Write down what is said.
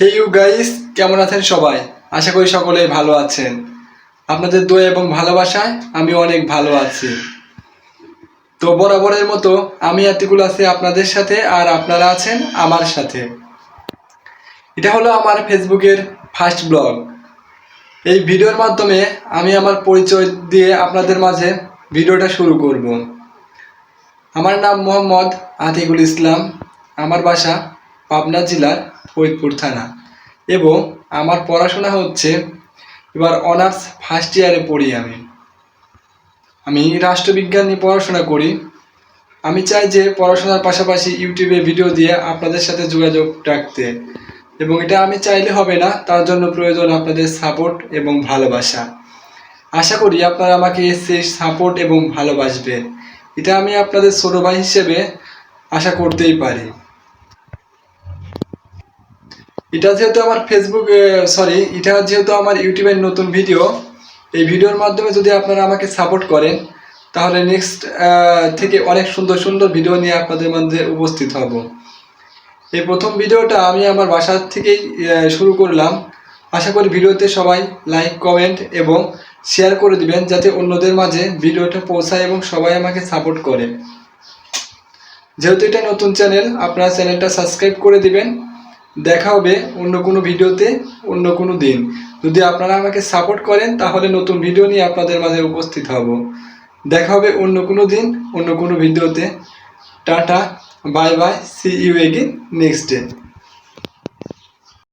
Hey you guys কেমন আছেন সবাই? আশা করি সকলেই ভালো আছেন। আপনাদের দোয়া এবং ভালোবাসায় আমি অনেক ভালো আছি। তো বরাবরের মতো আমি আতিকুল আছি আপনাদের সাথে আর আপনারা আছেন আমার সাথে। এটা হলো আমার ফেসবুকের ফার্স্ট ব্লগ। এই ভিডিওর মাধ্যমে আমি আমার পরিচয় দিয়ে আপনাদের মাঝে ভিডিওটা শুরু করব। আমার নাম মোহাম্মদ আতিকুল ইসলাম। আমার বাসা পাবনা জেলার ফরিদপুর থানা। এবং আমার পড়াশোনা হচ্ছে এবার অনার্স ফার্স্ট ইয়ারে পড়ি আমি। আমি রাষ্ট্রবিজ্ঞান নিয়ে পড়াশোনা করি। আমি চাই যে পড়াশোনার পাশাপাশি ইউটিউবে ভিডিও দিয়ে আপনাদের সাথে যোগাযোগ রাখতে। এবং এটা আমি চাইলে হবে না, তার জন্য প্রয়োজন আপনাদের সাপোর্ট এবং ভালোবাসা। আশা করি আপনারা আমাকে সেই সাপোর্ট এবং ভালোবাসবেন এটা আমি আপনাদের ছোট ভাই হিসেবে আশা করতেই পারি। এটা যেহেতু আমার ফেসবুক সরি এটা যেহেতু আমার ইউটিউবের নতুন ভিডিও এই ভিডিওর মাধ্যমে যদি আপনারা আমাকে সাপোর্ট করেন, তাহলে নেক্সট থেকে অনেক সুন্দর সুন্দর ভিডিও নিয়ে আপনাদের মধ্যে উপস্থিত হব। এই প্রথম ভিডিওটা আমি আমার বাসার থেকেই শুরু করলাম। আশা করি ভিডিওতে সবাই লাইক কমেন্ট এবং শেয়ার করে দিবেন, যাতে অন্যদের মাঝে ভিডিওটা পৌঁছায় এবং সবাই আমাকে সাপোর্ট করে। যেহেতু এটা নতুন চ্যানেল আপনারা চ্যানেলটা সাবস্ক্রাইব করে দিবেন। দেখা হবে অন্য কোনো ভিডিওতে, অন্য কোনো দিন। যদি আপনারা আমাকে সাপোর্ট করেন, তাহলে নতুন ভিডিও নিয়ে আপনাদের মাঝে উপস্থিত হব। দেখা হবে অন্য কোনো দিন, অন্য কোনো ভিডিওতে। Tata bye bye see you again next day